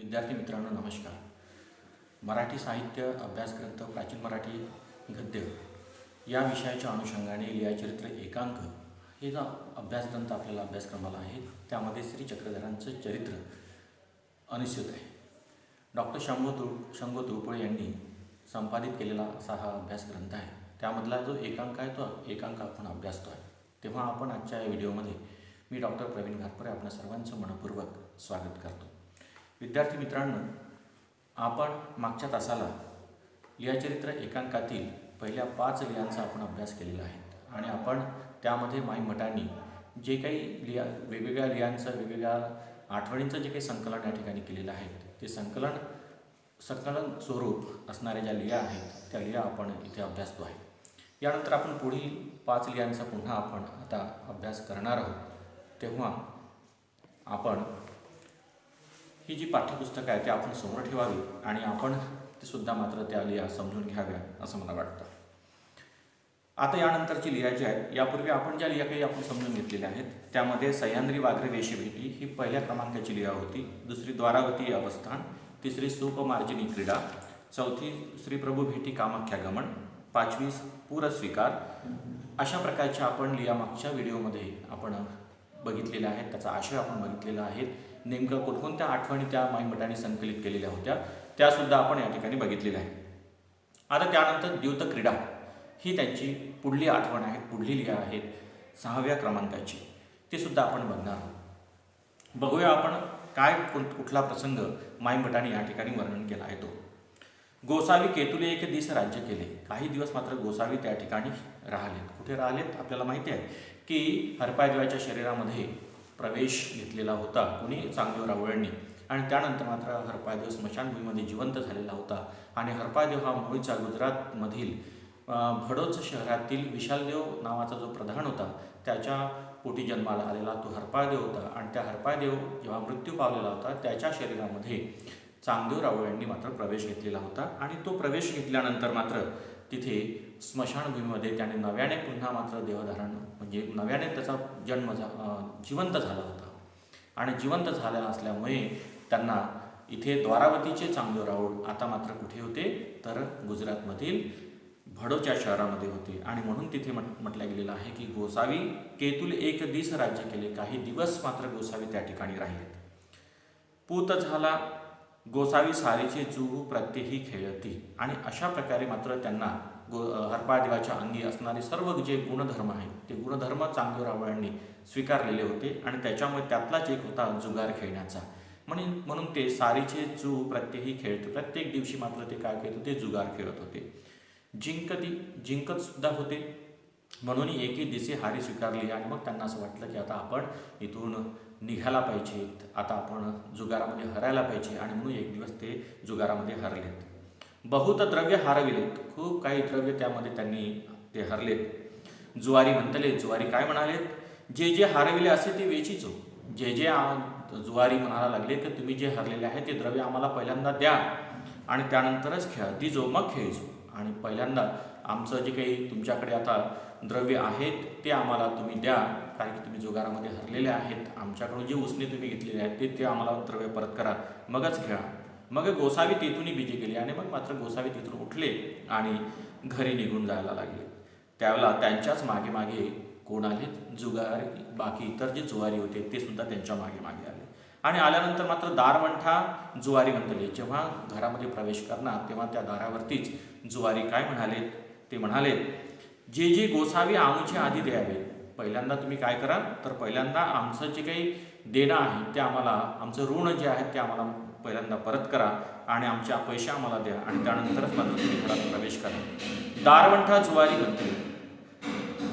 विद्यार्थी मित्रांनो नमस्कार. मराठी साहित्य अभ्यासग्रंथ प्राचीन मराठी गद्य या विषयाच्या अनुषंगाने लियाचरित्र एकांक हे जो अभ्यासग्रंथ आपल्याला अभ्यासक्रमाला आहे त्यामध्ये श्री चक्रधरांचं चरित्र अनिश्चित आहे. डॉक्टर शंभू तुळ शंभू तुळपुळे यांनी संपादित केलेला असा हा अभ्यासग्रंथ आहे. त्यामधला जो एकांक आहे तो एकांक आपण अभ्यासतो आहे तेव्हा आपण आजच्या या व्हिडिओमध्ये मी डॉक्टर प्रवीण घाटपुरे आपल्या सर्वांचं मनपूर्वक स्वागत करतो. विद्यार्थी मित्रांनो आपण मागच्या तासाला लिहाचरित्र एकांकातील पहिल्या पाच लिहांचा आपण अभ्यास केलेला आहे. आणि आपण त्यामध्ये माई मटांनी जे काही लिया वेगवेगळ्या लियांचं वेगवेगळ्या आठवणींचं जे काही संकलन या ठिकाणी केलेलं आहे ते संकलन संकलन स्वरूप असणाऱ्या ज्या लिहा आहेत त्या लिहा आपण इथे अभ्यासतो आहे. यानंतर आपण पुढील पाच लियांचा पुन्हा आपण आता अभ्यास करणार आहोत. तेव्हा आपण ही जी पाठ्यपुस्तकं आहे ती आपण समोर ठेवावी आणि आपण ती सुद्धा मात्र त्या लिहा समजून घ्याव्या असं मला वाटतं. आता यानंतरची लिहा जी आहे. यापूर्वी आपण ज्या लिहा काही आपण समजून घेतलेल्या आहेत त्यामध्ये सह्याद्री वाघरे वेशभेटी ही पहिल्या क्रमांकाची लिहा होती. दुसरी द्वारावती अवस्थान तिसरी सुपमार्जिनी क्रीडा चौथी श्री प्रभू भेटी कामाख्या गमन पाचवी पूरस्वीकार अशा प्रकारच्या आपण लिहा मागच्या व्हिडिओमध्ये आपण बघितलेल्या आहेत त्याचा आशय आपण बघितलेला आहे. नेमकं कोणकोणत्या आठवणी त्या माईमठाने संकलित केलेल्या होत्या त्यासुद्धा आपण या ठिकाणी बघितलेल्या आहे. आता त्यानंतर द्यूत क्रीडा ही त्यांची पुढली आठवण आहे पुढली लिहा आहेत सहाव्या क्रमांकाची. ते सुद्धा आपण बघणार आहोत. बघूया आपण काय कुठला प्रसंग माईमठाने या ठिकाणी वर्णन केला आहे तो. गोसावी केतुले एक दिस राज्य केले. काही दिवस मात्र गोसावी त्या ठिकाणी राहिलेत. कुठे राहिलेत? आपल्याला माहिती आहे की हरपायदेवाच्या शरीरामध्ये प्रवेश घेतलेला होता कुणी? चांगदेव रावळ्यांनी आणि त्यानंतर मात्र हरपायदेव स्मशानभूमीमध्ये जिवंत झालेला होता. आणि हरपायदेव हा मुळीचा गुजरातमधील भडोच शहरातील विशालदेव नावाचा जो प्रधान होता त्याच्या पोटी जन्माला आलेला तो हरपाळदेव होता. आणि त्या हरपाळदेव जेव्हा मृत्यू पावलेला होता त्याच्या शरीरामध्ये चांगदेव रावळ यांनी मात्र प्रवेश घेतलेला होता. आणि तो प्रवेश घेतल्यानंतर मात्र तिथे स्मशानभूमीमध्ये त्याने नव्याने पुन्हा मात्र देहधारण म्हणजे नव्याने त्याचा जन्म झा जिवंत झाला होता. आणि जिवंत झाला असल्यामुळे त्यांना इथे द्वारावतीचे चांगले राऊळ आता मात्र कुठे होते? तर गुजरातमधील भडोच्या शहरामध्ये होते. आणि म्हणून तिथे म्हट म्हटलं गेलेलं आहे की गोसावी केतुल एक दिस राज्य केले. काही दिवस मात्र गोसावी त्या ठिकाणी राहिलेत. पूत झाला. गोसावी सारीचे जुहू प्रत्येही खेळती. आणि अशा प्रकारे मात्र त्यांना गो हरपाळदेवाच्या अंगी असणारे सर्व जे गुणधर्म आहेत ते गुणधर्म चांगदेवरावळ्यांनी स्वीकारलेले होते आणि त्याच्यामुळे त्यातलाच एक होता जुगार खेळण्याचा. म्हणून म्हणून ते सारीचे चू प्रत्येही खेळते प्रत्येक दिवशी मात्र ते काय खेळत होते? जुगार खेळत होते. जिंकती जिंकत सुद्धा होते. म्हणून एके दिवशी हारी स्वीकारली आणि मग त्यांना असं वाटलं की आता आपण इथून निघायला पाहिजे आता आपण जुगारामध्ये हरायला पाहिजे आणि म्हणून एक दिवस ते जुगारामध्ये हरलेत. बहुत द्रव्य हारविलेत खूप काही द्रव्य त्यामध्ये त्यांनी ते हरलेत जुवारी म्हणतले जुवारी काय म्हणालेत जे जे हारविले असे ते वेचीचो. जे जे जुवारी म्हणायला लागले की तुम्ही जे हरलेले आहे ते द्रव्य आम्हाला पहिल्यांदा द्या आणि त्यानंतरच खेळा. दिजो मग खेळजो. आणि पहिल्यांदा आमचं जे काही तुमच्याकडे आता द्रव्य आहेत ते आम्हाला तुम्ही द्या. कारण की तुम्ही जुगारामध्ये हरलेले आहेत. आमच्याकडून जे उसने तुम्ही घेतलेले आहेत ते ते आम्हाला द्रव्य परत करा. मगच खेळा. मग गोसावी तेथूनही बिजी गेली आणि मग मात्र गोसावी तिथून उठले आणि घरी निघून जायला लागले. त्यावेळेला त्यांच्याच मागे मागे कोण आले जुगार बाकी इतर जे जुवारी होते ते सुद्धा त्यांच्या मागे मागे आले. आणि आल्यानंतर मात्र दारवंठा जुवारी म्हणतले. जेव्हा घरामध्ये प्रवेश करणार तेव्हा त्या दारावरतीच जुवारी काय म्हणाले ते म्हणाले जे जे गोसावी आमचे आधी द्यावे पहिल्यांदा तुम्ही काय करा तर पहिल्यांदा आमचं जे काही देणं आहे ते आम्हाला आमचं ऋण जे आहे ते आम्हाला पहिल्यांदा परत करा आणि आमच्या पैसे आम्हाला द्या आणि त्यानंतरच मात्र तुम्ही घरात प्रवेश करा. दारवंठा जुवारी मंत्री.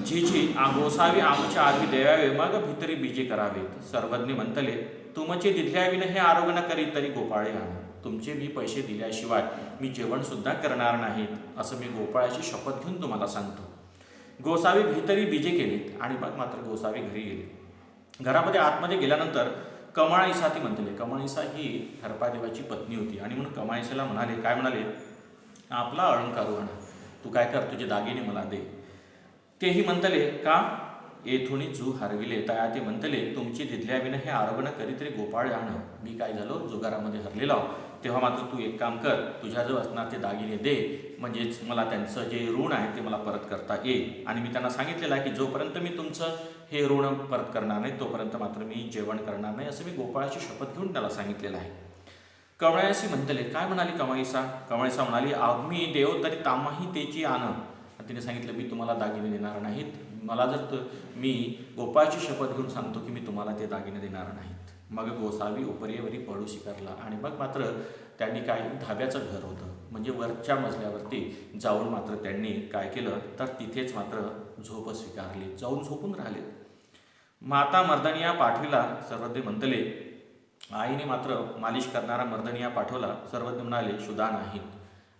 जी जी गोसावी आमच्या आधी देवावे मग भितरी बीजे करावेत सर्वज्ञ म्हणतले तुमचे दिल्याविन हे आरोग्य करी तरी गोपाळे आणा. तुमचे मी पैसे दिल्याशिवाय मी जेवणसुद्धा करणार नाहीत असं मी गोपाळाची शपथ घेऊन तुम्हाला सांगतो. गोसावी भितरी बीजे केलीत आणि मग मात्र गोसावी घरी गेले. घरामध्ये आतमध्ये गेल्यानंतर कमाळीसा ती म्हणतले. कमाळीसा ही हरपादेवाची पत्नी होती. आणि म्हणून कमाळीसाला म्हणाले काय म्हणाले? आपला अलंकार म्हणा तू काय कर? तुझे दागिने मला दे. तेही म्हणतले का? येथुनी जू हरविले तया ते म्हणतले तुमची दिदल्याविना हे आरोग्य कधीतरी गोपाळ जाणं मी काय झालो? जुगारामध्ये हरलेलो तेव्हा मात्र तू एक काम कर. तुझ्याजवळ असणार ते दागिने दे. म्हणजेच मला त्यांचं जे ऋण आहे ते मला परत करता येईल. आणि मी त्यांना सांगितलेलं आहे की जोपर्यंत मी तुमचं हे ऋण परत करणार नाही तोपर्यंत मात्र मी जेवण करणार नाही असं मी गोपाळाची शपथ घेऊन त्याला सांगितलेलं आहे. कवळ्याशी म्हणतले काय म्हणाली कमाईसा कमाईसा म्हणाली आम्ही देव तरी तामाही तेची आण तिने सांगितलं मी तुम्हाला दागिने देणार नाहीत. मला जर त- मी गोपाळची शपथ घेऊन सांगतो की मी तुम्हाला ते दागिने देणार नाहीत. मग गोसावी उपरेवरी पडू स्वीकारला आणि मग मात्र त्यांनी काय धाब्याचं घर होतं. म्हणजे वरच्या मजल्यावरती जाऊन मात्र त्यांनी काय केलं तर तिथेच मात्र झोप स्वीकारली. जाऊन झोपून राहिले. माता मर्दनिया पाठविला सर्वज्ञ म्हणतले आईने मात्र मालिश करणारा मर्दनिया पाठवला सर्वज्ञ म्हणाले शुदा नाही.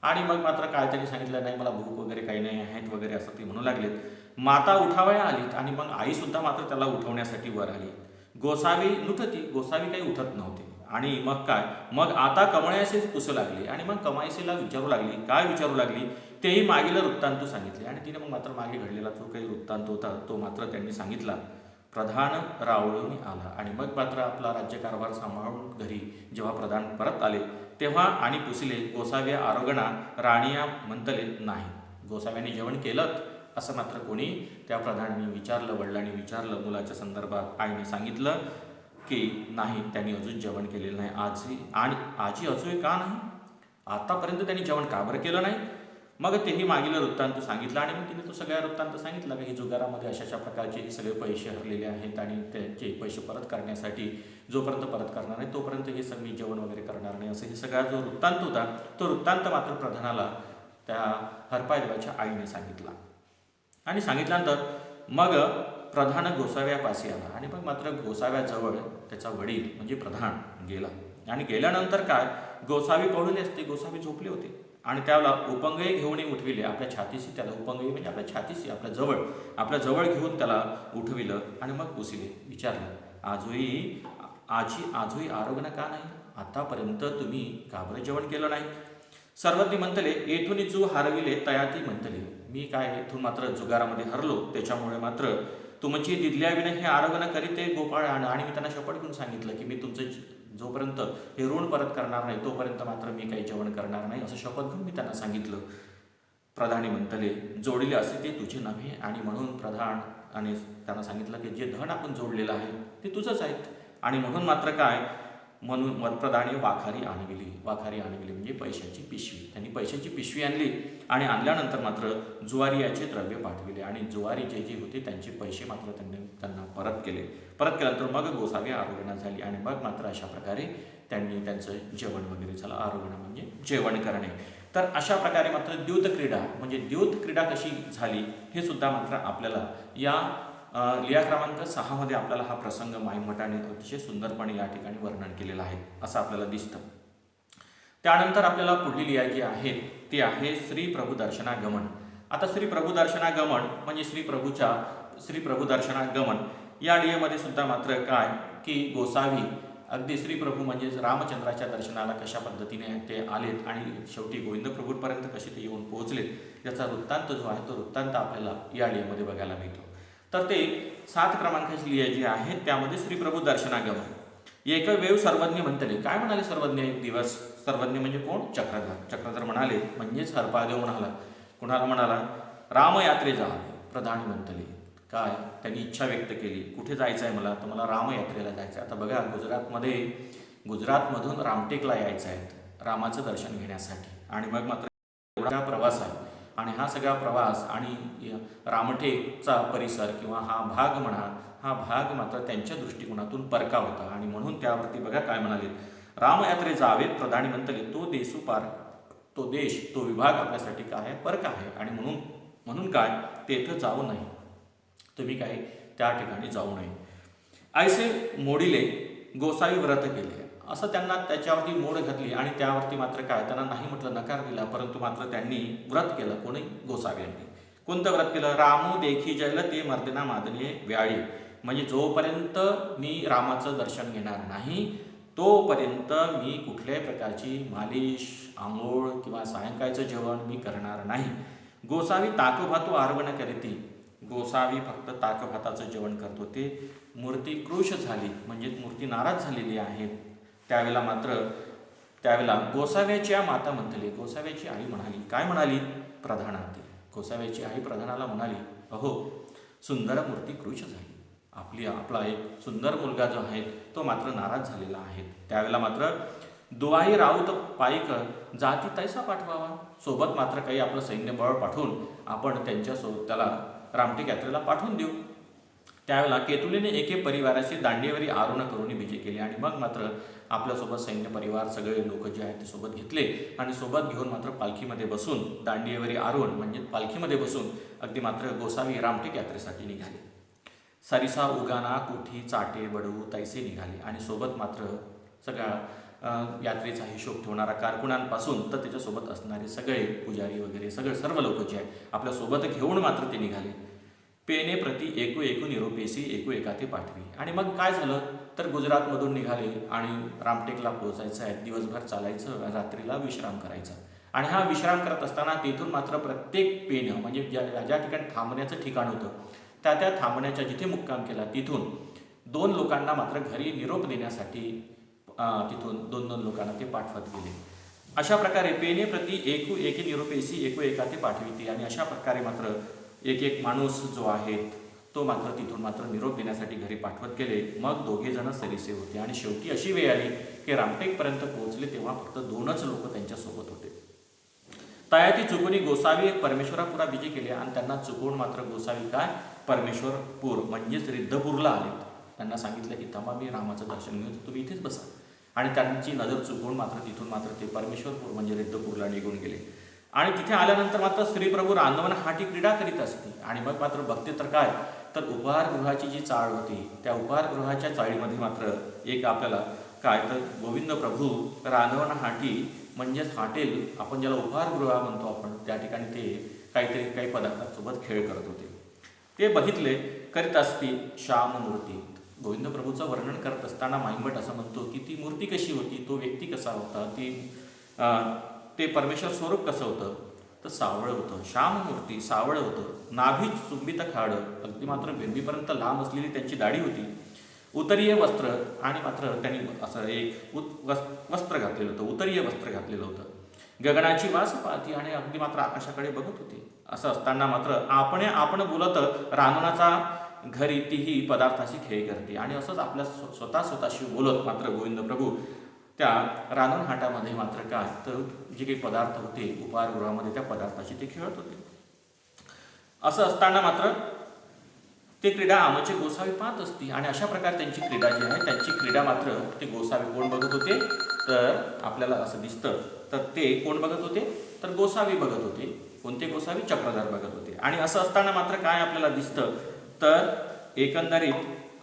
आणि मग मात्र काय त्यांनी सांगितलं नाही मला भूक वगैरे काही नाही आहेत वगैरे असं ते म्हणू लागलेत. माता उठावया आलीत आणि मग आईसुद्धा मात्र त्याला उठवण्यासाठी वर आली. गोसावी लुटती गोसावी काही उठत नव्हते. आणि मग काय? मग आता कमळाशीच पुसू लागली आणि मग कमाईशीला विचारू लागली. काय विचारू लागली? तेही मागील वृत्तांत सांगितले. आणि तिने मग मात्र मागे घडलेला जो काही वृत्तांत होता तो मात्र त्यांनी सांगितला. प्रधान रावळून आला आणि मग मात्र आपला राज्यकारभार सांभाळून घरी जेव्हा प्रधान परत आले तेव्हा आणि पुसले गोसाव्या आरोगणा राणिया म्हणतले नाही गोसाव्याने जेवण केलं असं मात्र कोणी त्या प्रधानाने विचारलं वडिलांनी विचारलं मुलाच्या संदर्भात आईने सांगितलं की नाही त्यांनी अजून जेवण केलेलं नाही. आजी आणि आजी अजून का नाही? आतापर्यंत त्यांनी जेवण का बरं केलं नाही? मग तेही मागील वृत्तांत सांगितलं आणि मग तिने तो सगळ्या वृत्तांत सांगितला की जुगारामध्ये अशा अशा प्रकारचे हे सगळे पैसे हरलेले आहेत आणि त्याचे पैसे परत करण्यासाठी जोपर्यंत परत करणार नाही तोपर्यंत हे सगळी जेवण वगैरे करणार नाही. असं हे सगळा जो वृत्तांत होता तो वृत्तांत मात्र प्रधानाला त्या हरपाय देवाच्या आईने सांगितला. आणि सांगितल्यानंतर मग प्रधान गोसाव्यापाशी आला आणि मग मात्र गोसाव्याजवळ त्याचा वडील म्हणजे प्रधान गेला. आणि गेल्यानंतर काय? गोसावी पडली असते गोसावी झोपले होते. आणि त्याला उपंगही घेऊन उठविले. आपल्या छातीशी त्याला उपंगही म्हणजे आपल्या छातीशी आपल्या जवळ आपल्या जवळ घेऊन त्याला उठविलं आणि मग पुसिले विचारलं आजही आजी आजही आरोग्य का नाही? आतापर्यंत तुम्ही का बरं जेवण केलं नाही? सर्वज्ञ म्हणतले येथून जू हरविले तयाती म्हणतले मी काय येथून मात्र जुगारामध्ये हरलो? त्याच्यामुळे मात्र तुमची दिदल्याविना हे आरोग्य करीते गोपाळ. आणि मी त्यांना शपथ घेऊन सांगितलं की मी तुमचं जोपर्यंत हे ऋण परत करणार नाही तोपर्यंत मात्र मी काही जेवण करणार नाही असं शपथ घेऊन मी त्यांना सांगितलं. प्रधानी म्हणतले जोडले असे ते तुझे नव्हे आणि म्हणून प्रधान आणि त्यांना सांगितलं की जे धन आपण जोडलेलं आहे ते तुझंच आहेत आणि म्हणून मात्र काय म्हणून वरप्रधाने वाखारी आणविली. वाखारी आणविली म्हणजे पैशाची पिशवी. त्यांनी पैशाची पिशवी आणली आणि आणल्यानंतर मात्र जुवारियाचे द्रव्य पाठविले आणि जुवारी जे जे होते त्यांचे पैसे मात्र त्यांनी त्यांना परत केले. परत केल्यानंतर मग गोसावी आरोग्यना झाली आणि मग मात्र अशा प्रकारे त्यांनी त्यांचं जेवण वगैरे झालं. आरोग्य म्हणजे जेवण करणे. तर अशा प्रकारे मात्र द्यूत क्रीडा म्हणजे द्यूत क्रीडा कशी झाली हे सुद्धा मात्र आपल्याला या लिया क्रमांक सहामध्ये आपल्याला हा प्रसंग माईमठाने अतिशय सुंदरपणे या ठिकाणी वर्णन केलेला आहे असं आपल्याला दिसतं. त्यानंतर आपल्याला पुढली लिया जी आहे ती आहे श्री प्रभू दर्शनागमन. आता श्री प्रभू दर्शनागमन म्हणजे श्री प्रभूच्या श्री प्रभू दर्शनागमन. या लियेमध्ये सुद्धा मात्र काय की गोसावी अगदी श्री प्रभू म्हणजेच रामचंद्राच्या दर्शनाला कशा पद्धतीने ते आलेत आणि शेवटी गोविंद प्रभूंपर्यंत कसे ते येऊन पोहोचलेत याचा वृत्तांत जो आहे तो वृत्तांत आपल्याला या लियेमध्ये बघायला मिळतो. तर ते सात क्रमांकाची लिया जी आहे त्यामध्ये श्रीप्रभू दर्शनागम एक वेव सर्वज्ञ म्हणतले. काय म्हणाले सर्वज्ञ? एक दिवस. सर्वज्ञ म्हणजे कोण? चक्रधर. चक्रधर म्हणाले म्हणजेच हरपादेव म्हणाला. कुणाला म्हणाला? रामयात्रे जा प्रधान म्हणतले. काय? त्यांनी इच्छा व्यक्त केली. कुठे जायचं आहे मला? तर मला रामयात्रेला जायचं आहे आता बघा गुजरातमध्ये गुजरातमधून रामटेकला यायचं आहे रामाचं दर्शन घेण्यासाठी. आणि मग मात्र एवढा प्रवास आहे. आणि हा सगळा प्रवास आणि रामटेकचा परिसर किंवा हा भाग म्हणा हा भाग मात्र त्यांच्या दृष्टिकोनातून परका होता. आणि म्हणून त्यावरती बघा काय म्हणाले. रामयात्रे जावेत प्रधानी म्हणतले तो देसुपार तो देश तो विभाग आपल्यासाठी काय परक परका आहे. आणि म्हणून म्हणून काय तेथं जाऊ नये. तुम्ही काही त्या ठिकाणी जाऊ नये. ऐसे मोडीले गोसावी व्रत केले. असं त्यांना त्याच्यावरती मोड घातली आणि त्यावरती मात्र काय त्यांना नाही म्हटलं नकार दिला परंतु मात्र त्यांनी व्रत केलं कोणी? गोसावी यांनी. कोणतं व्रत केलं? रामू देखी जैल ते मर्दना मादने व्याळी. म्हणजे जोपर्यंत मी रामाचं दर्शन घेणार नाही तोपर्यंत मी कुठल्याही प्रकारची मालिश आंघोळ किंवा सायंकाळचं जेवण मी करणार नाही. गोसावी ताकभातू आरवण करीती. गोसावी फक्त ताकभाताचं जेवण करतो ते मूर्ती कृश झाली म्हणजे मूर्ती नाराज झालेली आहे. त्यावेळेला मात्र त्यावेळेला गोसाव्याच्या माता म्हणतली गोसाव्याची आई म्हणाली. काय म्हणाली? प्रधानाते. गोसाव्याची आई प्रधानाला म्हणाली अहो सुंदर मूर्ती कृश झाली. आपली आपला एक सुंदर मुलगा जो आहे तो मात्र नाराज झालेला आहे. त्यावेळेला मात्र दुवाई राऊत पाईक जाती तैसा पाठवावा. सोबत मात्र काही आपलं सैन्यबळ पाठवून आपण त्यांच्यासोबत त्याला रामटेक यात्रेला पाठवून देऊ. त्यावेळेला केतुलीने एके परिवाराशी दांडीवरी आरोहण करून विजय केले आणि मग मात्र आपल्यासोबत सैन्य परिवार सगळे लोक जे आहेत ते सोबत घेतले आणि सोबत घेऊन मात्र पालखीमध्ये बसून दांडीवरी आरोहण म्हणजे पालखीमध्ये बसून अगदी मात्र गोसावी रामटेक यात्रेसाठी निघाले. सरिसा उगाना कोठी चाटे बडवू तैसे निघाले आणि सोबत मात्र सगळ्या यात्रेचा हिशोब ठेवणारा कारकुणांपासून तर त्याच्यासोबत असणारे सगळे पुजारी वगैरे सगळे सर्व लोक जे आहेत आपल्यासोबत घेऊन मात्र ते निघाले. पेने प्रति एकू एकू निरोपेसी एकू एका ते पाठवी. आणि मग काय झालं? तर गुजरातमधून निघाले आणि रामटेकला पोहोचायचं आहे. दिवसभर चालायचं रात्रीला विश्राम करायचा. आणि हा विश्राम करत असताना तिथून मात्र प्रत्येक पेनं म्हणजे ज्या ज्या- ठिकाणी थांबण्याचं ठिकाण होतं त्या त्या थांबण्याच्या जिथे मुक्काम केला तिथून दोन लोकांना मात्र घरी निरोप देण्यासाठी तिथून दोन दोन लोकांना ते पाठवत गेले. अशा प्रकारे पेने प्रति एकू एके निरोपेसी एकू एका ते पाठविते. आणि अशा प्रकारे मात्र एक एक माणूस जो आहे तो मात्र तिथून मात्र निरोप देण्यासाठी घरी पाठवत गेले. मग दोघे जण सरीसे होते आणि शेवटी अशी वेळ आली की रामटेकपर्यंत पोहोचले तेव्हा फक्त दोनच लोक त्यांच्यासोबत होते. तयाती चुकुनी गोसावी परमेश्वरापुरा विजय केले आणि त्यांना चुकवून मात्र गोसावी काय? परमेश्वरपूर म्हणजेच रिद्धपूरला आले. त्यांना सांगितलं की थांबा मी रामाचं दर्शन घेऊन तुम्ही इथेच बसा. आणि त्यांची नजर चुकवून मात्र तिथून मात्र ते परमेश्वरपूर म्हणजे रिद्धपूरला निघून गेले. आणि तिथे आल्यानंतर मात्र श्रीप्रभू रांधवन हाटी क्रीडा करीत असते आणि मग मात्र बघते तर काय? तर उपहारगृहाची जी चाळ होती त्या उपहारगृहाच्या चाळीमध्ये मात्र एक आपल्याला काय? तर गोविंद प्रभू रांधवन हाटी म्हणजेच हॉटेल आपण ज्याला उपहारगृह म्हणतो आपण त्या ठिकाणी ते काहीतरी काही पदार्थांसोबत खेळ करत होते. ते बघितले करीत असती श्याम मूर्ती. गोविंद प्रभूचं वर्णन करत असताना माईंबट असं म्हणतो की ती मूर्ती कशी होती? तो व्यक्ती कसा होता? ती ते परमेश्वर स्वरूप कसं होतं? तर सावळं होतं. श्याम मूर्ती सावळं होतं. नाभी चुंबित खाडं अगदी मात्र बेंबीपर्यंत लांब असलेली त्यांची दाढी होती. उतरीय वस्त्र आणि मात्र त्यांनी असं एक उत वस्त्र घातलेलं होतं. उतरीय वस्त्र घातलेलं होतं. गगनाची वास पाहती आणि अगदी मात्र आकाशाकडे बघत होती. असं असताना मात्र आपण आपण बोलत राननाचा घरी तीही पदार्थाशी खेळ करते. आणि असंच आपल्या स्वतः स्वतःशी बोलत मात्र गोविंद प्रभू त्या रानन हाटामध्ये मात्र काय तर जे काही पदार्थ होते उपहारगृहामध्ये त्या पदार्थाशी ते खेळत होते. असं असताना मात्र ते क्रीडा आमचे गोसावी पाहत असती आणि अशा प्रकारे त्यांची क्रीडा जी आहे त्यांची क्रीडा मात्र ते गोसावी कोण बघत होते? तर आपल्याला असं दिसतं. तर ते कोण बघत होते? तर गोसावी बघत होते. कोणते गोसावी? चक्रधार बघत होते. आणि असं असताना मात्र काय आपल्याला दिसतं? तर एकंदरीत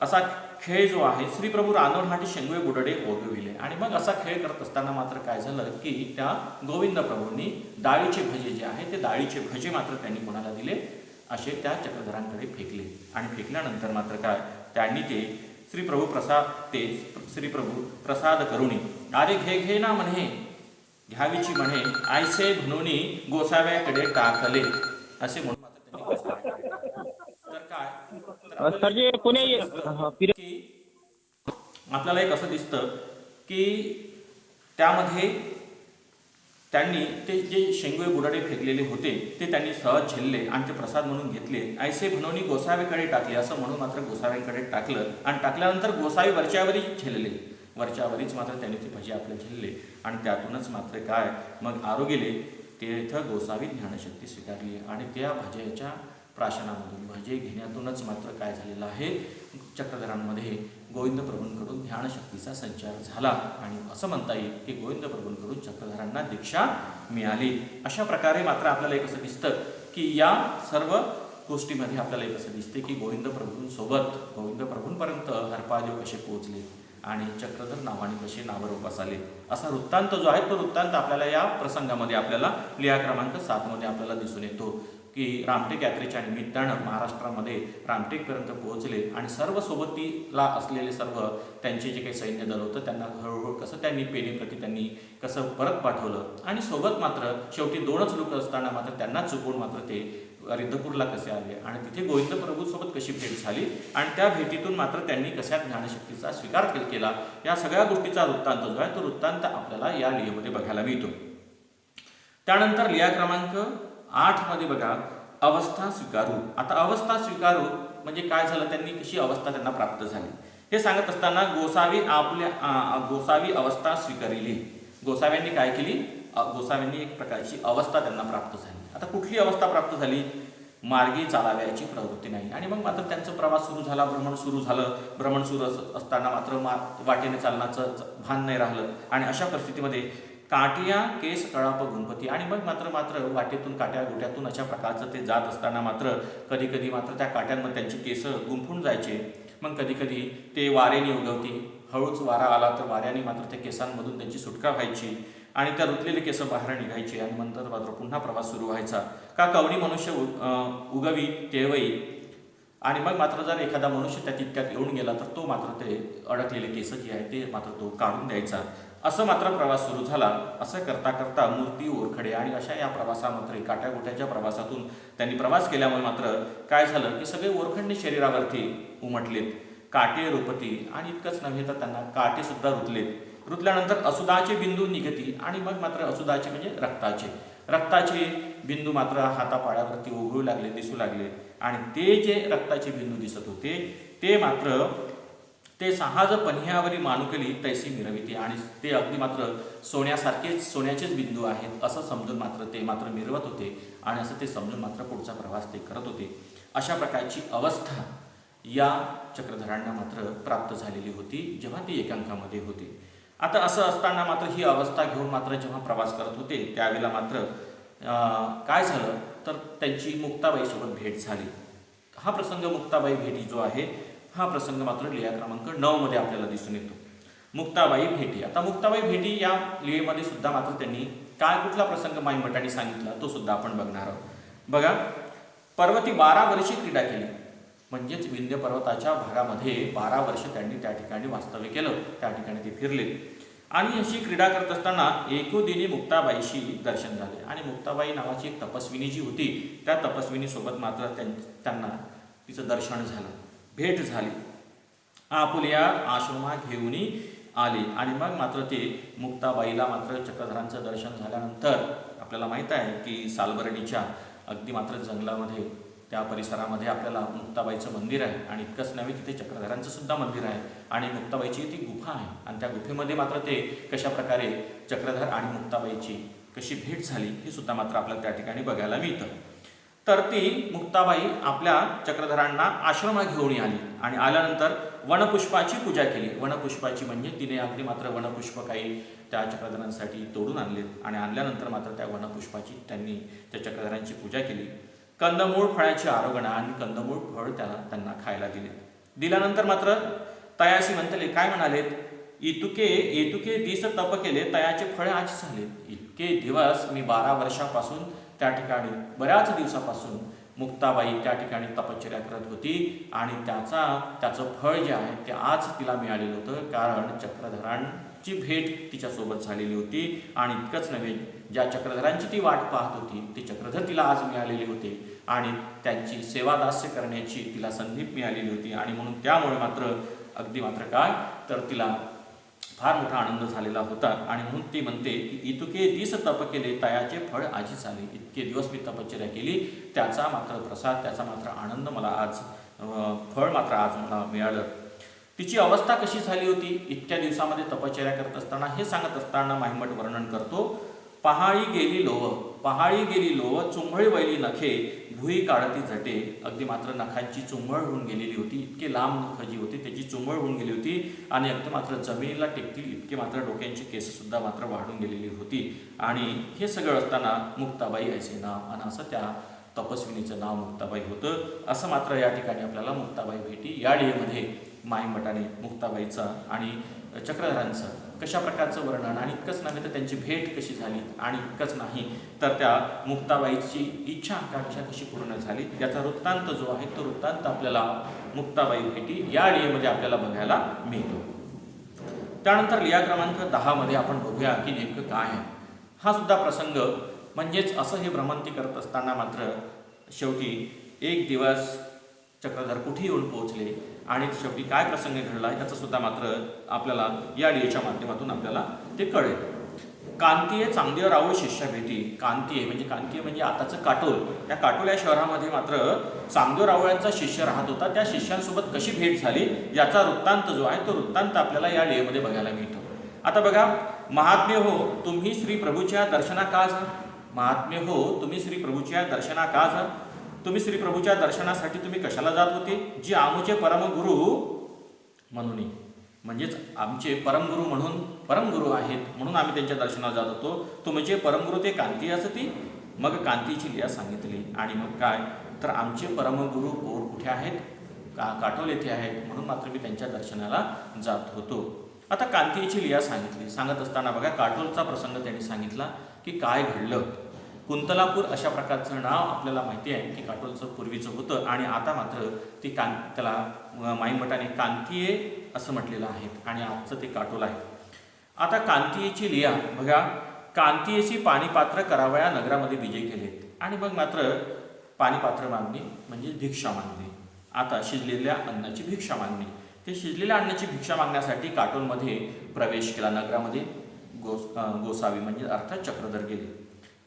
असा खेळ जो आहे श्रीप्रभू रानवडहाटी शेंगवे बुडडे ओघविले आणि मग असा खेळ करत असताना मात्र काय झालं की त्या गोविंद प्रभूंनी डाळीचे भजे जे आहे ते डाळीचे भजे मात्र त्यांनी कोणाला दिले? असे त्या चक्रधरांकडे फेकले. आणि फेकल्यानंतर मात्र काय? त्यांनी ते श्रीप्रभू प्रसाद ते श्रीप्रभू प्रसाद करुणी अरे घे घे ना म्हणे घ्यावीची म्हणे आयसे म्हणून गोसाव्याकडे टाकले. असे म्हणून मात्र त्यांनी गोसाव्याकडे टाकले. तर काय तर अ, सर जे पुणे आपल्याला एक असं दिसतं की त्यामध्ये त्यांनी ते जे शेंगवे बुडाडे फेकलेले होते ते त्यांनी सहज झेलले आणि ते प्रसाद म्हणून घेतले. ऐसे म्हणून गोसाव्याकडे टाकले असं म्हणून मात्र गोसाव्यांकडे टाकलं आणि टाकल्यानंतर गोसावी वरच्यावरी झेलले. वरच्यावरीच मात्र त्यांनी ते भजे आपले झेलले आणि त्यातूनच मात्र काय? मग आरोग्यले ते इथं गोसावी ज्ञानशक्ती स्वीकारली आणि त्या भज्याच्या प्राशनामधून भजे म्हणजे घेण्यातूनच मात्र काय झालेलं आहे? चक्रधरांमध्ये गोविंद प्रभूंकडून ध्यानशक्तीचा संचार झाला. आणि असं म्हणता येईल की गोविंद प्रभूंकडून चक्रधरांना दीक्षा मिळाली. अशा प्रकारे मात्र आपल्याला एक असं दिसतं की या सर्व गोष्टीमध्ये आपल्याला एक असं दिसते की गोविंद प्रभूंसोबत गोविंद प्रभूंपर्यंत हरपादेव कसे पोहोचले आणि चक्रधर नावाने कसे नावरूपास आले असा वृत्तांत जो आहे तो वृत्तांत आपल्याला या प्रसंगामध्ये आपल्याला लिया क्रमांक सातमध्ये आपल्याला दिसून येतो. की रामटेक यात्रेच्या निमित्तानं महाराष्ट्रामध्ये रामटेकपर्यंत पोहोचले आणि सर्व सोबतीला असलेले सर्व त्यांचे जे काही सैन्य दल होतं त्यांना हळूहळू कसं त्यांनी पेनीप्रती त्यांनी कसं परत पाठवलं? आणि सोबत मात्र शेवटी दोनच लोक असताना मात्र त्यांना चुकवून मात्र ते रिद्धपूरला कसे आले? आणि तिथे गोविंद प्रभूसोबत कशी भेट झाली? आणि त्या भेटीतून मात्र त्यांनी कशा ज्ञानशक्तीचा स्वीकार केला? या सगळ्या गोष्टीचा वृत्तांत जो आहे तो वृत्तांत आपल्याला या लिहिमध्ये बघायला मिळतो. त्यानंतर लिया क्रमांक आठमध्ये बघा अवस्था स्वीकारू. आता अवस्था स्वीकारू म्हणजे काय झालं? त्यांनी कशी अवस्था त्यांना प्राप्त झाली? हे सांगत असताना गोसावी आपल्या गोसावी अवस्था स्वीकारिली. गोसाव्यांनी काय केली? गोसाव्यांनी एक प्रकारची अवस्था त्यांना प्राप्त झाली. आता कुठली अवस्था प्राप्त झाली? मार्गी चालावयाची प्रवृत्ती नाही. आणि मग मात्र त्यांचा प्रवास सुरू झाला भ्रमण सुरू झालं. भ्रमण सुरू असताना मात्र मा वाटेने चालण्याचं भान नाही राहिलं. आणि अशा परिस्थितीमध्ये काटिया केस कळाप गुणपती आणि मग मात्र मात्र वाटेतून काट्या गोट्यातून अशा प्रकारचं ते जात असताना मात्र कधी कधी मात्र त्या काट्यांमध्ये त्यांची केस गुंफून जायचे. मग कधी कधी ते वारेने उगवती. हळूच वारा आला तर वाऱ्याने मात्र त्या केसांमधून त्यांची सुटका व्हायची आणि त्या रुतलेले केस बाहेर निघायचे आणि नंतर मात्र पुन्हा प्रवास सुरू व्हायचा. का कवडी मनुष्य उगवी तेवई आणि मग मात्र जर एखादा मनुष्य त्या तितक्यात येऊन गेला तर तो मात्र ते अडकलेले केस जे आहे ते मात्र तो काढून द्यायचा. असं मात्र प्रवास सुरू झाला. असं करता करता मूर्ती ओरखडे आणि अशा या प्रवासामध्ये काट्यागोट्याच्या प्रवासातून त्यांनी प्रवास केल्यामुळे मात्र काय झालं की सगळे ओरखंडे शरीरावरती उमटलेत. काटे रुपती आणि इतकंच नव्हे तर त्यांना काटेसुद्धा रुतलेत. रुतल्यानंतर असुदाचे बिंदू निघती आणि मग मात्र असुदाचे म्हणजे रक्ताचे. रक्ताचे बिंदू मात्र हातापाळ्यावरती ओघळू लागले दिसू लागले. आणि ते जे रक्ताचे बिंदू दिसत होते ते मात्र ते सहाज पन्ह्यावरी मानुकली तैसी मिरविते. आणि ते अगदी मात्र सोन्यासारखेच सोन्याचेच बिंदू आहेत असं समजून मात्र ते मात्र मिरवत होते. आणि असं ते समजून मात्र पुढचा प्रवास ते करत होते. अशा प्रकारची अवस्था या चक्रधरांना मात्र प्राप्त झालेली होती जेव्हा ते एकांकामध्ये होते. आता असं असताना मात्र ही अवस्था घेऊन मात्र जेव्हा प्रवास करत होते त्यावेळेला मात्र काय झालं? तर त्यांची मुक्ताबाईसोबत भेट झाली. हा प्रसंग मुक्ताबाई भेटी जो आहे हा प्रसंग मात्र लिहा क्रमांक नऊमध्ये आपल्याला दिसून येतो. मुक्ताबाई भेटी. आता मुक्ताबाई भेटी या लिहेमध्ये सुद्धा मात्र त्यांनी काय कुठला प्रसंग माई सांगितला तो सुद्धा आपण बघणार आहोत. बघा पर्वती बारा वर्षी क्रीडा केली. म्हणजेच विंध्य पर्वताच्या भागामध्ये बारा वर्ष त्यांनी त्या ठिकाणी वास्तव्य केलं. त्या ठिकाणी ते फिरले. आणि अशी क्रीडा करत असताना एकोदिनी मुक्ताबाईशी दर्शन झाले. आणि मुक्ताबाई नावाची एक तपस्विनी जी होती त्या तपस्विनीसोबत मात्र त्यां- त्यांना तिचं दर्शन झालं. भेट झाली. आपुल्या आश्रमा घेऊन आले. आणि मग मात्र ते मुक्ताबाईला मात्र चक्रधरांचं दर्शन झाल्यानंतर आपल्याला माहीत आहे की सालबर्णीच्या अगदी मात्र जंगलामध्ये त्या परिसरामध्ये आपल्याला मुक्ताबाईचं मंदिर आहे. आणि इतकंच नव्हे तिथे चक्रधरांचं सुद्धा मंदिर आहे. आणि मुक्ताबाईची ती गुफा आहे. आणि त्या गुफेमध्ये मात्र ते कशा प्रकारे चक्रधर आणि मुक्ताबाईची कशी भेट झाली हे सुद्धा मात्र आपल्याला त्या ठिकाणी बघायला मिळतं. तर ती मुक्ताबाई आपल्या चक्रधरांना आश्रमा घेऊन आली आणि आल्यानंतर वनपुष्पाची पूजा केली. वनपुष्पाची म्हणजे तिने अगदी मात्र वनपुष्प काही त्या चक्रधरांसाठी तोडून आणलेत आणि आणल्यानंतर मात्र त्या वनपुष्पाची त्यांनी त्या चक्रधरांची पूजा केली. कंदमूळ फळाची आरोगणा आणि कंदमूळ फळ त्याला त्यांना खायला दिले. दिल्यानंतर मात्र तयाशी म्हणतले काय म्हणालेत इतुके इतुके दिस तप केले तयाचे फळे आज झाले. इतके दिवस मी बारा वर्षापासून त्या ठिकाणी बऱ्याच दिवसापासून मुक्ताबाई त्या ठिकाणी तपश्चर्या करत होती आणि त्याचा त्याचं फळ जे आहे ते आज तिला मिळालेलं होतं. कारण चक्रधरांची भेट तिच्यासोबत झालेली होती आणि इतकंच नव्हे ज्या चक्रधरांची ती वाट पाहत होती ते चक्रधर तिला आज मिळालेले होते आणि त्यांची सेवादास्य करण्याची तिला संधी मिळालेली होती. आणि म्हणून त्यामुळे मात्र अगदी मात्र काय तर तिला फार मोठा आनंद झालेला होता. आणि म्हणून ती म्हणते की इतुके दिस तप केले तयाचे फळ आजी झाले. इतके दिवस मी तपश्चर्या केली. त्याचा मात्र प्रसाद त्याचा मात्र आनंद मला आज फळ मात्र आज मला मिळालं. तिची अवस्था कशी झाली होती? इतक्या दिवसामध्ये तपश्चर्या करत असताना हे सांगत असताना माहिमट वर्णन करतो. पहाळी गेली लोव पहाळी गेली लोव चुंबळी वैली नखे भुई काढती झटे. अगदी मात्र नखांची चुंबळ होऊन गेलेली होती इतके लांब नख जी होती त्याची चुंबळ होऊन गेली होती आणि अगदी मात्र जमिनीला टेकतील इतके मात्र डोक्यांची केससुद्धा मात्र वाढून गेलेली होती. आणि हे सगळं असताना मुक्ताबाई असे नाव आणि असं त्या तपस्विनीचं नाव मुक्ताबाई होतं. असं मात्र या ठिकाणी आपल्याला मुक्ताबाई भेटी. या डेमध्ये माईमठाने मुक्ताबाईचा आणि चक्रधरांचं कशा प्रकारचं वर्णन आणि इतकंच नव्हे तर त्यांची भेट कशी झाली आणि इतकंच नाही तर त्या मुक्ताबाईची इच्छा आकांक्षा कशी पूर्ण झाली याचा वृत्तांत जो आहे तो वृत्तांत आपल्याला मुक्ताबाई भेटी या डिएमध्ये आपल्याला बघायला मिळतो. त्यानंतर लिया क्रमांक दहामध्ये आपण बघूया की नेमकं काय आहे. हा सुद्धा प्रसंग म्हणजेच असं हे भ्रमंती करत असताना मात्र शेवटी एक दिवस चक्रधर कुठे येऊन पोहोचले आणि शेवटी काय प्रसंग घडला याचं सुद्धा मात्र आपल्याला या डीएच्या माध्यमातून आपल्याला ते कळेल. कांतीय चांगदेव राऊळ शिष्य भेटी. कांतीय म्हणजे कांतीय म्हणजे आताचं काटोल. त्या काटोल या शहरामध्ये मात्र चांगदेव रावळ्यांचा शिष्य राहत होता. त्या शिष्यांसोबत कशी भेट झाली याचा वृत्तांत जो आहे तो वृत्तांत आपल्याला या डीएमध्ये बघायला मिळतो. आता बघा महात्मे हो तुम्ही श्री प्रभूच्या दर्शना का जा महात्मे हो तुम्ही श्री प्रभूच्या दर्शना का जा तुम्ही श्री प्रभूच्या दर्शनासाठी तुम्ही कशाला जात होते? जी आमचे परमगुरु म्हणून म्हणजेच आमचे परमगुरु म्हणून परमगुरु आहेत म्हणून आम्ही त्यांच्या दर्शनाला जात होतो. तुमचे परमगुरु ते कांती असती मग कांतीची लिया सांगितली. आणि मग काय? तर आमचे परमगुरू ओर कुठे आहेत? का काटोल येथे आहेत? म्हणून मात्र मी त्यांच्या दर्शनाला जात होतो. आता कांतीची लिया सांगितली. सांगत असताना बघा काटोलचा प्रसंग त्यांनी सांगितला की काय घडलं? कुंतलापूर अशा प्रकारचं नाव आपल्याला माहिती आहे की काटोलचं पूर्वीचं होतं आणि आता मात्र ती कां त्याला माईमठाने कांतीये असं म्हटलेलं आहे आणि आजचं ते काटोल आहे. आता कांतीयेची लिया बघा कांतीयेची पाणीपात्र करावया नगरामध्ये विजय केलेत आणि मग मात्र पाणीपात्र मागणी म्हणजे भिक्षा मागणी. आता शिजलेल्या अन्नाची भिक्षा मागणी. ते शिजलेल्या अन्नाची भिक्षा मागण्यासाठी काटोलमध्ये प्रवेश केला नगरामध्ये. गोस गोसावी म्हणजे अर्थात चक्रधर गेले.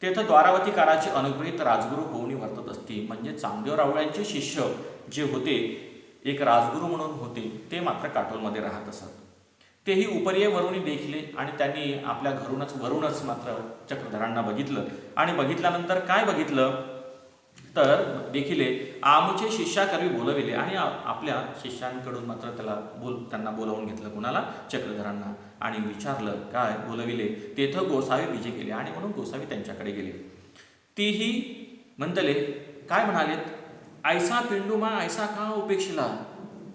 तेथं द्वारावती काळाचे अनुग्रहित राजगुरू होऊन वर्तत असते. म्हणजे चांगदेव रावळ्यांचे शिष्य जे होते एक राजगुरू म्हणून होते ते मात्र काटोलमध्ये राहत असत. तेही उपरीय वरुणी देखले आणि त्यांनी आपल्या घरूनच वरूनच मात्र चक्रधरांना बघितलं. आणि बघितल्यानंतर काय बघितलं? तर देखिले आमचे शिष्याकरवी बोलविले आणि आपल्या शिष्यांकडून मात्र त्याला बोल त्यांना बोलावून घेतलं कुणाला? चक्रधरांना. आणि विचारलं काय बोलविले? तेथं गोसावी विजय केले आणि म्हणून गोसावी त्यांच्याकडे गेले. तीही म्हणतले काय म्हणालेत? ऐसा पिंडुमा ऐसा का उपेक्षिला?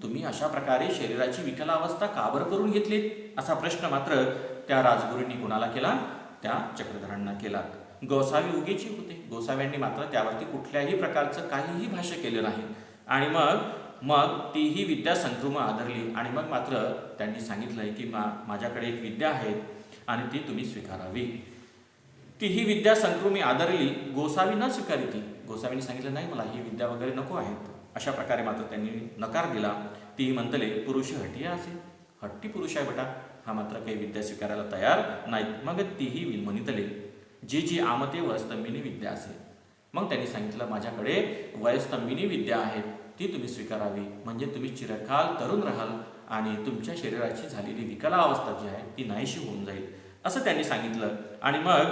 तुम्ही अशा प्रकारे शरीराची विकलावस्था का बरं करून घेतली असा प्रश्न मात्र त्या राजगुरूंनी कुणाला केला? त्या चक्रधरांना केला. गोसावी उगीची होते. गोसाव्यांनी मात्र त्यावरती कुठल्याही प्रकारचं काहीही भाष्य केलं नाही. आणि मग मग तीही विद्या संक्रम आदरली. आणि मग मात्र त्यांनी सांगितलं आहे की मा माझ्याकडे एक विद्या आहे आणि ती तुम्ही स्वीकारावी. तीही विद्या संक्रमी आदरली गोसावी न स्वीकारी ती. गोसावीने सांगितलं नाही मला ही विद्या वगैरे नको आहेत. अशा प्रकारे मात्र त्यांनी नकार दिला. ती म्हणतले पुरुष हट्टी असे. हट्टी पुरुष आहे बेटा. हा मात्र काही विद्या स्वीकारायला तयार नाही मग तीही विल जी जी आमते वयस्तंभिनी विद्या असेल मग त्यांनी सांगितलं माझ्याकडे वयस्तंभिनी विद्या आहेत. ती तुम्ही स्वीकारावी. म्हणजे तुम्ही चिरकाल तरुण राहाल आणि तुमच्या शरीराची झालेली विकला अवस्था जी आहे ती नाहीशी होऊन जाईल. असं त्यांनी सांगितलं. आणि मग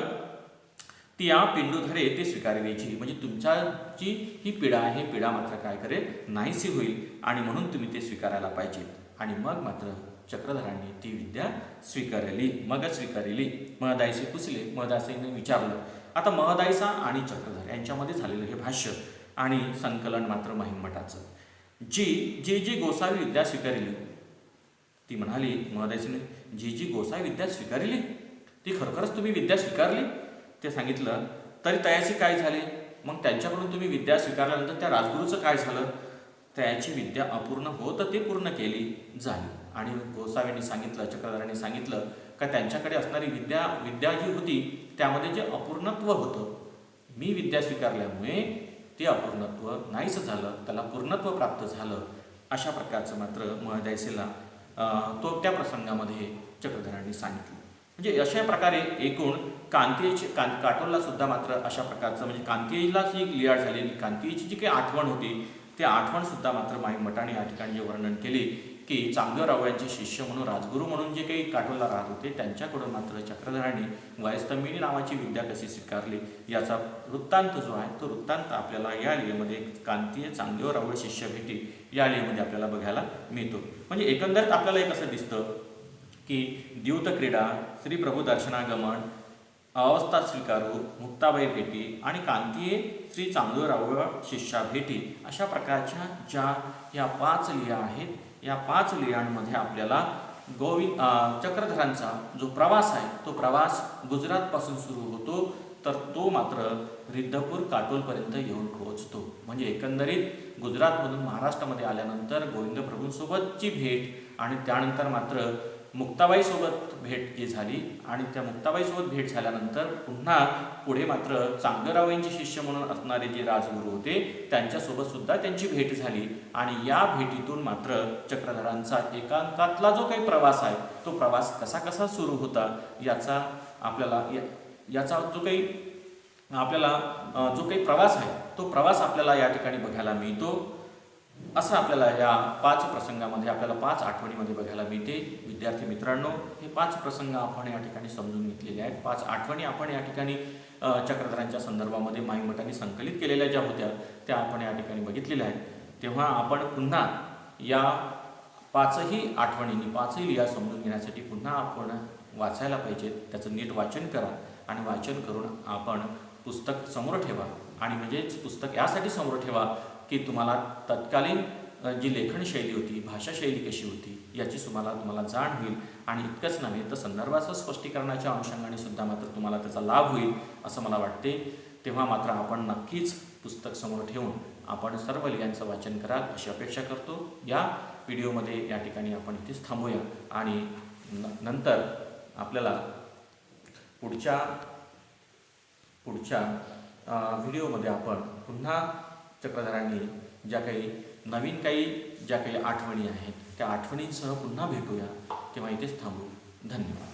ती या पिंडूधरे ते स्वीकारायची. म्हणजे तुमच्या जी ही पिढा आहे ही पिढा मात्र काय करेल? नाहीशी होईल. आणि म्हणून तुम्ही ते स्वीकारायला पाहिजेत. आणि मग मात्र चक्रधरांनी ती विद्या स्वीकारली. मग स्वीकारली. महदायसे पुसले महदासीने विचारलं आता महदायसा आणि चक्रधर यांच्यामध्ये झालेलं हे भाष्य आणि संकलन मात्र महिमठाचं जी जी जी गोसावी विद्या स्वीकारली. ती म्हणाली महदायसीने जी जी गोसावी विद्या स्वीकारली? ती खरोखरच तुम्ही विद्या स्वीकारली? ते सांगितलं तरी तयाची काय झाले? मग त्यांच्याकडून तुम्ही विद्या स्वीकारल्यानंतर त्या राजगुरूचं काय झालं? त्याची विद्या अपूर्ण होत ते पूर्ण केली झाली. आणि गोसावींनी सांगितलं चक्रधरांनी सांगितलं का त्यांच्याकडे असणारी विद्या विद्या जी होती त्यामध्ये जे अपूर्णत्व होतं मी विद्या स्वीकारल्यामुळे ते अपूर्णत्व नाहीसं झालं त्याला पूर्णत्व प्राप्त झालं अशा प्रकारचं मात्र महदायसेला तो त्या प्रसंगामध्ये चक्रधरांनी सांगितलं. म्हणजे अशा प्रकारे एकूण कांतीची कां काटोलला सुद्धा मात्र अशा प्रकारचं म्हणजे कांतीला जी लिहाड झालेली कांतीयेची जी काही आठवण होती ते आठवण सुद्धा मात्र माई मटाने या ठिकाणी जे वर्णन केले की चांगदेवराव शिष्य म्हणून राजगुरू म्हणून जे काही काठोला राहत होते त्यांच्याकडून मात्र चक्रधरांनी वायस्तंभिनी नावाची विद्या कशी स्वीकारली याचा वृत्तांत जो आहे तो वृत्तांत आपल्याला या लिहेमध्ये कांतीय चांगदेवराव शिष्य भेटी या लिहेमध्ये आपल्याला बघायला मिळतो. म्हणजे एकंदरीत आपल्याला एक असं दिसतं की द्यूत क्रीडा श्री प्रभू दर्शनागमन अवस्था स्वीकारू मुक्ताबाई भेटी आणि कांतीये श्री चांगदेवराव शिष्या भेटी अशा प्रकारच्या ज्या या पाच लिया आहेत या पाच लियांमध्ये आपल्याला गोविंद चक्रधरांचा जो प्रवास आहे तो प्रवास गुजरातपासून सुरू होतो तर तो मात्र रिद्धपूर काटोलपर्यंत येऊन पोहोचतो. म्हणजे एकंदरीत गुजरातमधून महाराष्ट्रामध्ये आल्यानंतर गोविंद प्रभूंसोबतची भेट आणि त्यानंतर मात्र मुक्ताबाईसोबत भेट जी झाली आणि त्या मुक्ताबाईसोबत भेट झाल्यानंतर पुन्हा पुढे मात्र चांगरावाईंचे शिष्य म्हणून असणारे जे राजगुरू होते त्यांच्यासोबत सुद्धा त्यांची भेट झाली. आणि या भेटीतून मात्र चक्रधरांचा एकांतातला जो काही प्रवास आहे तो प्रवास कसा कसा सुरू होता याचा आपल्याला या- याचा जो काही आपल्याला जो काही प्रवास आहे तो प्रवास आपल्याला या ठिकाणी बघायला मिळतो. असं आपल्याला या पाच प्रसंगामध्ये आपल्याला पाच आठवणीमध्ये बघायला मिळते. विद्यार्थी मित्रांनो हे पाच प्रसंग आपण या ठिकाणी समजून घेतलेले आहेत. पाच आठवणी आपण या ठिकाणी चक्रधरांच्या संदर्भामध्ये माईमठांनी संकलित केलेल्या ज्या होत्या त्या आपण या ठिकाणी बघितलेल्या आहेत. तेव्हा आपण पुन्हा या पाचही आठवणींनी पाचही लिया समजून घेण्यासाठी पुन्हा आपण वाचायला पाहिजे. त्याचं नीट वाचन करा आणि वाचन करून आपण पुस्तक समोर ठेवा. आणि म्हणजेच पुस्तक यासाठी समोर ठेवा की तुम्हाला तत्कालीन जी लेखनशैली होती भाषाशैली कशी होती याची तुम्हाला तुम्हाला जाण होईल. आणि इतकंच नव्हे तर संदर्भाचं स्पष्टीकरणाच्या अनुषंगाने सुद्धा मात्र तुम्हाला त्याचा लाभ होईल असं मला वाटते. तेव्हा मात्र आपण नक्कीच पुस्तक समोर ठेवून आपण सर्व लिहांचं वाचन कराल अशी अपेक्षा करतो. या व्हिडिओमध्ये या ठिकाणी आपण इथेच थांबूया. आणि न नंतर आपल्याला पुढच्या पुढच्या व्हिडिओमध्ये आपण पुन्हा चक्रधरांनी ज्या काही नवीन काही ज्या काही आठवणी आहेत त्या आठवणींसह पुन्हा भेटूया. तेव्हा इथेच थांबू. धन्यवाद.